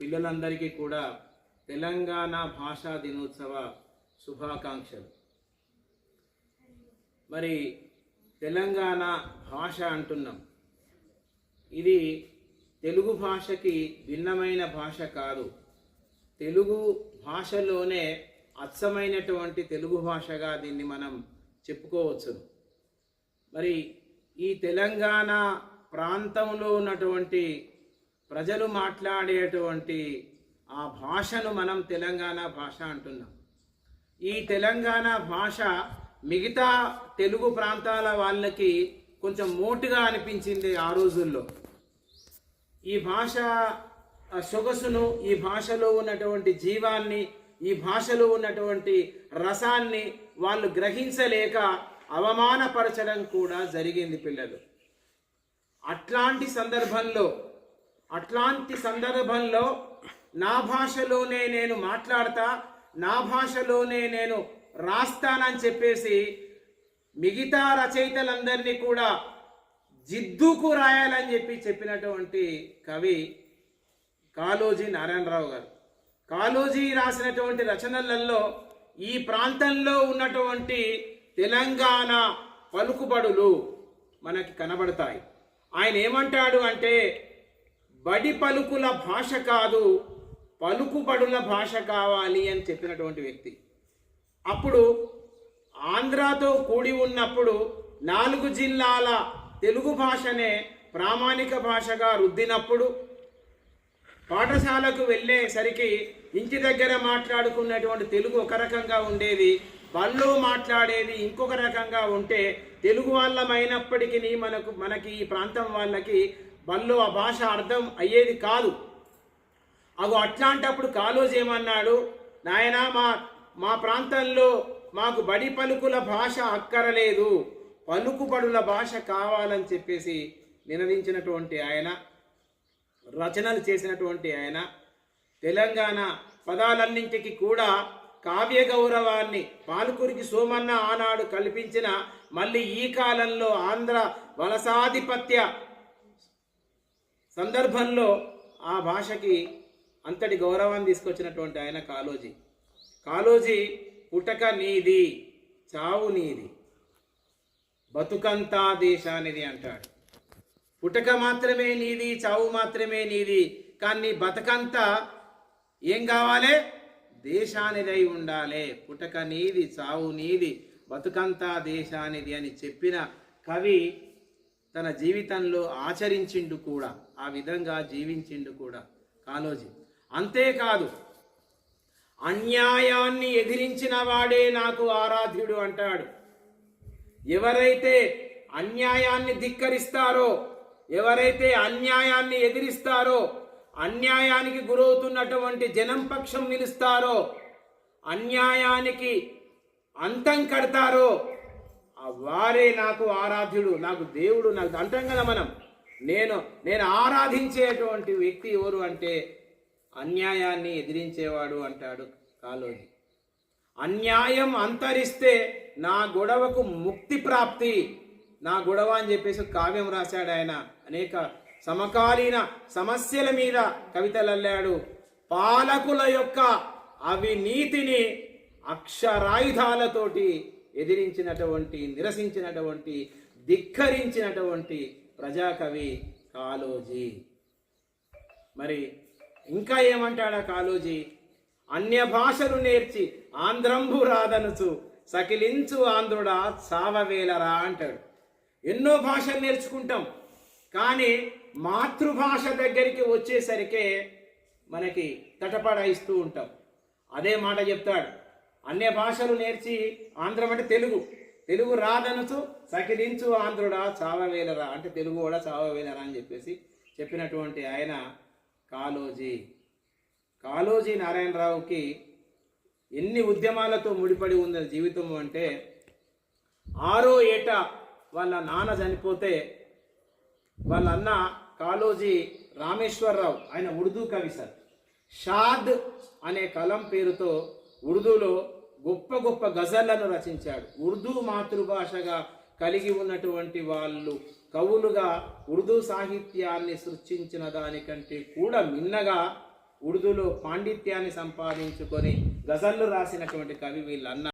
పిల్లలందరికీ కూడా తెలంగాణ భాషా దినోత్సవ శుభాకాంక్షలు. మరి తెలంగాణ భాష అంటున్నాం. ఇది తెలుగు భాషకి భిన్నమైన భాష కాదు. తెలుగు భాషలోనే అచ్చమైనటువంటి తెలుగు భాషగా దీన్ని మనం చెప్పుకోవచ్చు. మరి ఈ తెలంగాణ ప్రాంతంలో ఉన్నటువంటి ప్రజలు మాట్లాడేటువంటి ఆ భాషను మనం తెలంగాణ భాష అంటున్నాం. ఈ తెలంగాణ భాష మిగతా తెలుగు ప్రాంతాల వాళ్ళకి కొంచెం మోటుగా అనిపించింది ఆ రోజుల్లో. ఈ భాష సొగసును ఈ భాషలో ఉన్నటువంటి జీవాన్ని ఈ భాషలో ఉన్నటువంటి రసాన్ని వాళ్ళు గ్రహించలేక అవమానపరచడం కూడా జరిగింది పిల్లలు. అట్లాంటి సందర్భంలో అట్లాంటి సందర్భంలో నా భాషలోనే నేను మాట్లాడతా నా భాషలోనే నేను రాస్తానని చెప్పేసి మిగతా రచయితలందరినీ కూడా జిద్దుకు రాయాలని చెప్పి చెప్పినటువంటి కవి కాళోజీ నారాయణరావు గారు. కాళోజీ రాసినటువంటి రచనలలో ఈ ప్రాంతంలో ఉన్నటువంటి తెలంగాణ పలుకుబడులు మనకి కనబడతాయి. ఆయన ఏమంటాడు అంటే బడి పలుకుల భాష కాదు పలుకుబడుల భాష కావాలి అని చెప్పినటువంటి వ్యక్తి. అప్పుడు ఆంధ్రాతో కూడి ఉన్నప్పుడు నాలుగు జిల్లాల తెలుగు భాషనే ప్రామాణిక భాషగా రుద్దినప్పుడు పాఠశాలకు వెళ్ళేసరికి ఇంటి దగ్గర మాట్లాడుకున్నటువంటి తెలుగు ఒక రకంగా ఉండేది బళ్ళు మాట్లాడేది ఇంకొక రకంగా ఉంటే తెలుగు వాళ్ళమైనప్పటికీ మనకు మనకి ఈ ప్రాంతం వాళ్ళకి బల్లో ఆ భాష అర్థం అయ్యేది కాదు. అగో అట్లాంటప్పుడు కాలోజ్ ఏమన్నాడు? నాయనా మా మా ప్రాంతంలో మాకు బడి పలుకుల భాష అక్కరలేదు. పలుకుబడుల భాష కావాలని చెప్పేసి నినదించినటువంటి ఆయన రచనలు చేసినటువంటి ఆయన తెలంగాణ పదాలన్నింటికి కూడా కావ్య గౌరవాన్ని పాలకురికి సోమన్న ఆనాడు కల్పించిన మళ్ళీ ఈ కాలంలో ఆంధ్ర వలసాధిపత్య సందర్భంలో ఆ భాషకి అంతటి గౌరవాన్ని తీసుకొచ్చినటువంటి ఆయన కాలోజీ కాలోజీ పుటక నీది చావు నీది. బతుకంతా దేశానిది అంటాడు. పుటక మాత్రమే నీది చావు మాత్రమే నీది. కానీ బతకంతా ఏం కావాలి? దేశానిదై ఉండాలి. పుటక నీది చావు నీది. బతుకంతా దేశానిది అని చెప్పిన కవి తన జీవితంలో ఆచరించిండు కూడా ఆ విధంగా జీవించిండు కూడా కాలోజీ. అంతేకాదు అన్యాయాన్ని ఎదిరించిన వాడే నాకు ఆరాధ్యుడు అంటాడు. ఎవరైతే అన్యాయాన్ని ధిక్కరిస్తారో ఎవరైతే అన్యాయాన్ని ఎదిరిస్తారో అన్యాయానికి గురవుతున్నటువంటి జనం పక్షం నిలుస్తారో అన్యాయానికి అంతం కడతారో వారే నాకు ఆరాధ్యుడు నాకు దేవుడు నాకు అంటాం కదా మనం. నేను నేను ఆరాధించేటువంటి వ్యక్తి ఎవరు అంటే అన్యాయాన్ని ఎదిరించేవాడు అంటాడు కాలోజీ అన్యాయం అంతరిస్తే నా గొడవకు ముక్తి ప్రాప్తి. నా గొడవ అని చెప్పేసి కావ్యం రాశాడు ఆయన. అనేక సమకాలీన సమస్యల మీద కవితలు అల్లాడు. పాలకుల యొక్క అవినీతిని అక్షరాయుధాలతోటి ఎదిరించినటువంటి నిరసించినటువంటి ధిక్కరించినటువంటి ప్రజాకవి కాలోజీ మరి ఇంకా ఏమంటాడా కాలోజీ అన్య భాషలు నేర్చి ఆంధ్రంభు రాదనుచు సకిలించు ఆంధ్రుడా సావవేలరా అంటాడు. ఎన్నో భాషలు నేర్చుకుంటాం కానీ మాతృభాష దగ్గరికి వచ్చేసరికే మనకి తటపడాయిస్తూ ఉంటాం. అదే మాట చెప్తాడు అన్య భాషలు నేర్చి ఆంధ్రం అంటే తెలుగు. తెలుగు రాదనుచు సకిలించు ఆంధ్రుడా చావవేలరా అంటే తెలుగు కూడా చావవేలరా అని చెప్పేసి చెప్పినటువంటి ఆయన కాలోజీ కాలోజీ నారాయణరావుకి ఎన్ని ఉద్యమాలతో ముడిపడి ఉన్న జీవితం అంటే ఆరో ఏట వాళ్ళ నాన్న చనిపోతే వాళ్ళ అన్న కాలోజీ రామేశ్వరరావు ఆయన ఉర్దూ కవి సార్. షాద్ అనే కలం పేరుతో ఉర్దూలో గొప్ప గొప్ప గజళ్ళను రచించాడు. ఉర్దూ మాతృభాషగా కలిగి ఉన్నటువంటి వాళ్ళు కవులుగా ఉర్దూ సాహిత్యాన్ని సృష్టించిన దానికంటే కూడా మిన్నగా ఉర్దూలో పాండిత్యాన్ని సంపాదించుకొని గజళ్ళు రాసినటువంటి కవి వీళ్ళన్న